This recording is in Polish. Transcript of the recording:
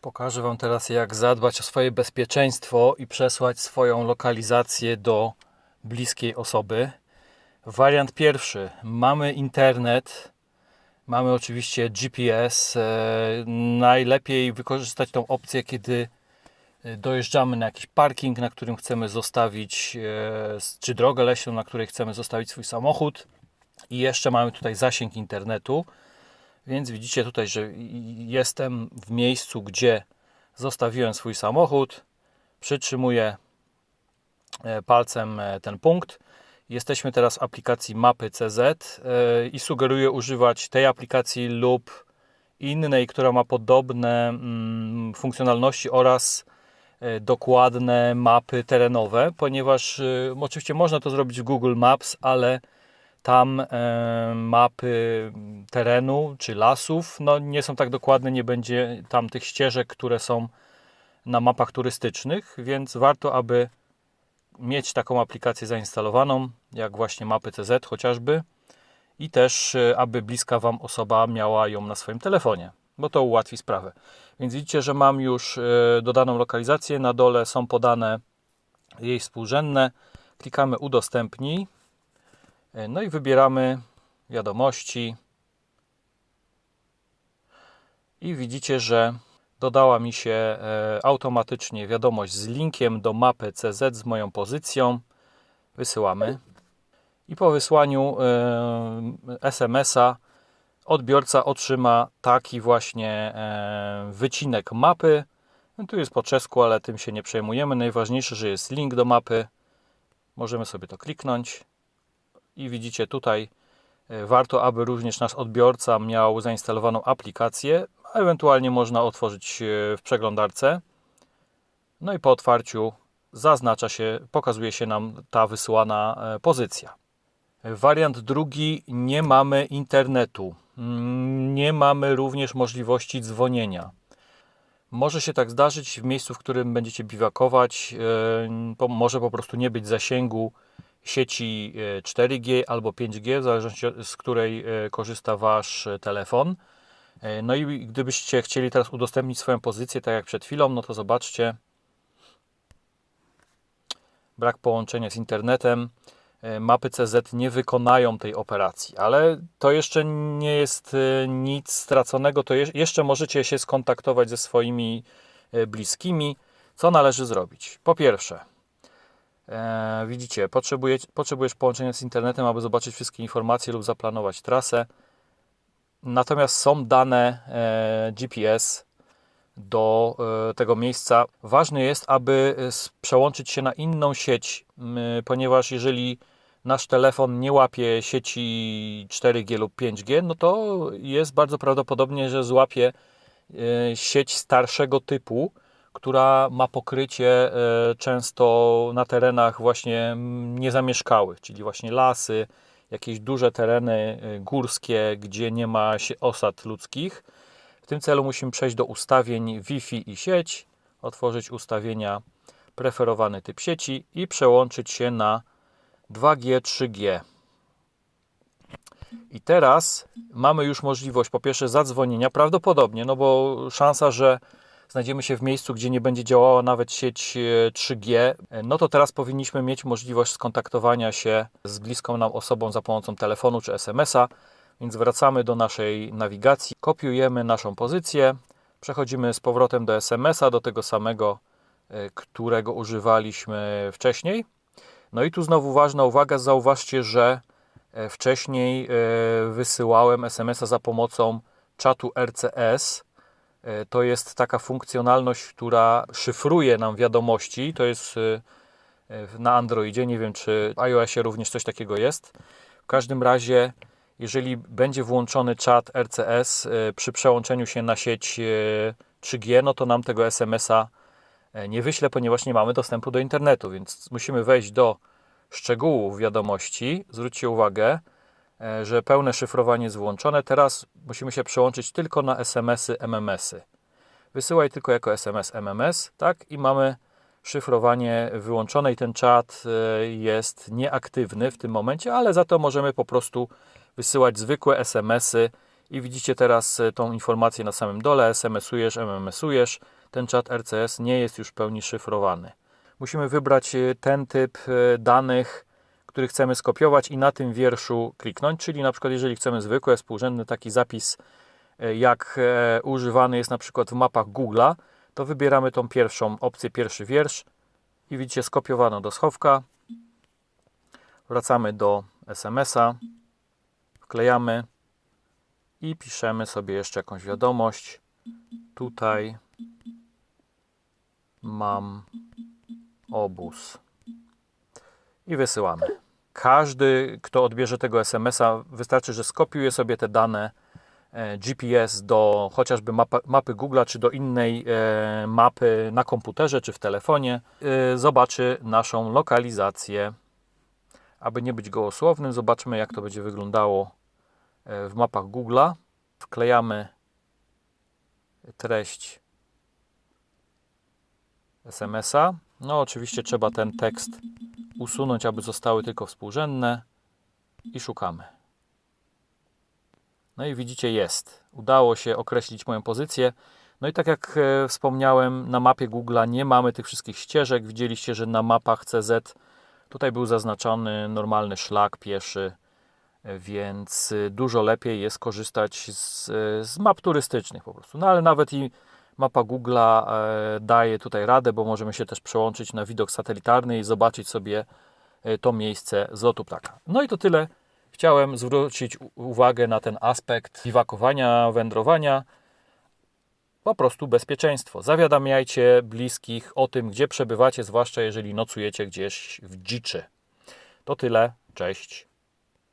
Pokażę Wam teraz, jak zadbać o swoje bezpieczeństwo i przesłać swoją lokalizację do bliskiej osoby. Wariant pierwszy: mamy internet, mamy oczywiście GPS. E, najlepiej wykorzystać tą opcję, kiedy e, dojeżdżamy na jakiś parking, na którym chcemy zostawić, e, czy drogę leśną, na której chcemy zostawić swój samochód. I jeszcze mamy tutaj zasięg internetu. Więc widzicie tutaj, że jestem w miejscu, gdzie zostawiłem swój samochód. Przytrzymuję e, palcem e, ten punkt. Jesteśmy teraz w aplikacji mapy CZ e, i sugeruję używać tej aplikacji lub innej, która ma podobne mm, funkcjonalności oraz dokładne mapy terenowe, ponieważ oczywiście można to zrobić w Google Maps, ale tam e, mapy terenu czy lasów no, nie są tak dokładne, nie będzie tam tych ścieżek, które są na mapach turystycznych, więc warto, aby mieć taką aplikację zainstalowaną, jak właśnie mapy CZ chociażby, i też, e, aby bliska Wam osoba miała ją na swoim telefonie, bo to ułatwi sprawę. Więc widzicie, że mam już e, dodaną lokalizację. Na dole są podane jej współrzędne. Klikamy udostępnij no i wybieramy wiadomości. I widzicie, że dodała mi się e, automatycznie wiadomość z linkiem do mapy CZ z moją pozycją. Wysyłamy. I po wysłaniu e, SMS-a odbiorca otrzyma taki właśnie wycinek mapy. No tu jest po czesku, ale tym się nie przejmujemy. Najważniejsze, że jest link do mapy. Możemy sobie to kliknąć i widzicie tutaj e, warto, aby również nasz odbiorca miał zainstalowaną aplikację, a ewentualnie można otworzyć e, w przeglądarce. No i po otwarciu zaznacza się, pokazuje się nam ta wysyłana e, pozycja. Wariant drugi, nie mamy internetu. Mm, nie mamy również możliwości dzwonienia. Może się tak zdarzyć w miejscu, w którym będziecie biwakować, może po prostu nie być zasięgu sieci 4G e, albo 5G, w zależności z której e, korzysta Wasz e, telefon. No i gdybyście chcieli teraz udostępnić swoją pozycję, tak jak przed chwilą, no to zobaczcie, brak połączenia z internetem, mapy CZ nie wykonają tej operacji, ale to jeszcze nie jest nic straconego, to jeszcze możecie się skontaktować ze swoimi bliskimi. Co należy zrobić? Po pierwsze, E, widzicie, potrzebujesz, potrzebujesz połączenia z internetem, aby zobaczyć wszystkie informacje lub zaplanować trasę. Natomiast są dane e, GPS do e, tego miejsca. Ważne jest, aby przełączyć się na inną sieć, ponieważ jeżeli nasz telefon nie łapie sieci 4G lub 5G, no to jest bardzo prawdopodobnie, że złapie sieć starszego typu, która ma pokrycie e, często na terenach właśnie niezamieszkałych, czyli właśnie lasy, jakieś duże tereny e, górskie, gdzie nie ma osad ludzkich. W tym celu musimy przejść do ustawień Wi-Fi i sieć, otworzyć ustawienia preferowany typ sieci i przełączyć się na 2G, 3G. I teraz mamy już możliwość po pierwsze zadzwonienia, prawdopodobnie, no bo szansa, że znajdziemy się w miejscu, gdzie nie będzie działała nawet sieć 3G, e, no to teraz powinniśmy mieć możliwość skontaktowania się z bliską nam osobą za pomocą telefonu czy SMS-a. Więc wracamy do naszej nawigacji, kopiujemy naszą pozycję, przechodzimy z powrotem do SMS-a, do tego samego, e, którego używaliśmy wcześniej. No i tu znowu ważna uwaga, zauważcie, że e, wcześniej wysyłałem SMS-a za pomocą czatu RCS, E, to jest taka funkcjonalność, która szyfruje nam wiadomości. To jest e, na Androidzie. Nie wiem, czy w iOSie również coś takiego jest. W każdym razie, jeżeli będzie włączony czat RCS e, przy przełączeniu się na sieć 3G, no to nam tego SMS-a nie wyśle, ponieważ nie mamy dostępu do internetu, więc musimy wejść do szczegółów wiadomości. Zwróćcie uwagę, E, że pełne szyfrowanie jest włączone. Teraz musimy się przełączyć tylko na SMS-y, MMS-y. Wysyłaj tylko jako SMS, MMS, tak? I mamy szyfrowanie wyłączone i ten czat e, jest nieaktywny w tym momencie, ale za to możemy po prostu wysyłać zwykłe SMS-y I widzicie teraz e, tą informację na samym dole, SMS-ujesz, MMS-ujesz. Ten czat RCS nie jest już w pełni szyfrowany. Musimy wybrać e, ten typ e, danych, który chcemy skopiować i na tym wierszu kliknąć, czyli na przykład jeżeli chcemy zwykły, współrzędny taki zapis, e, jak e, używany jest na przykład w mapach Google'a, to wybieramy tą pierwszą opcję, pierwszy wiersz i widzicie skopiowano do schowka. Wracamy do SMS-a, wklejamy i piszemy sobie jeszcze jakąś wiadomość. Tutaj mam obóz. I wysyłamy. Każdy, kto odbierze tego SMS-a, wystarczy, że skopiuje sobie te dane e, GPS do chociażby mapa, mapy Google, czy do innej e, mapy na komputerze, czy w telefonie. E, zobaczy naszą lokalizację. Aby nie być gołosłownym, zobaczmy, jak to będzie wyglądało w mapach Google'a. Wklejamy treść SMS-a. No, oczywiście trzeba ten tekst usunąć, aby zostały tylko współrzędne i szukamy. No i widzicie, jest. Udało się określić moją pozycję. No i tak jak e, wspomniałem, na mapie Google'a nie mamy tych wszystkich ścieżek. Widzieliście, że na mapach CZ tutaj był zaznaczony normalny szlak pieszy, e, więc e, dużo lepiej jest korzystać z, z map turystycznych po prostu. No ale nawet i mapa Google'a e, daje tutaj radę, bo możemy się też przełączyć na widok satelitarny i zobaczyć sobie e, to miejsce z lotu ptaka. No i to tyle. Chciałem zwrócić uwagę na ten aspekt biwakowania, wędrowania. Po prostu bezpieczeństwo. Zawiadamiajcie bliskich o tym, gdzie przebywacie, zwłaszcza jeżeli nocujecie gdzieś w dziczy. To tyle. Cześć.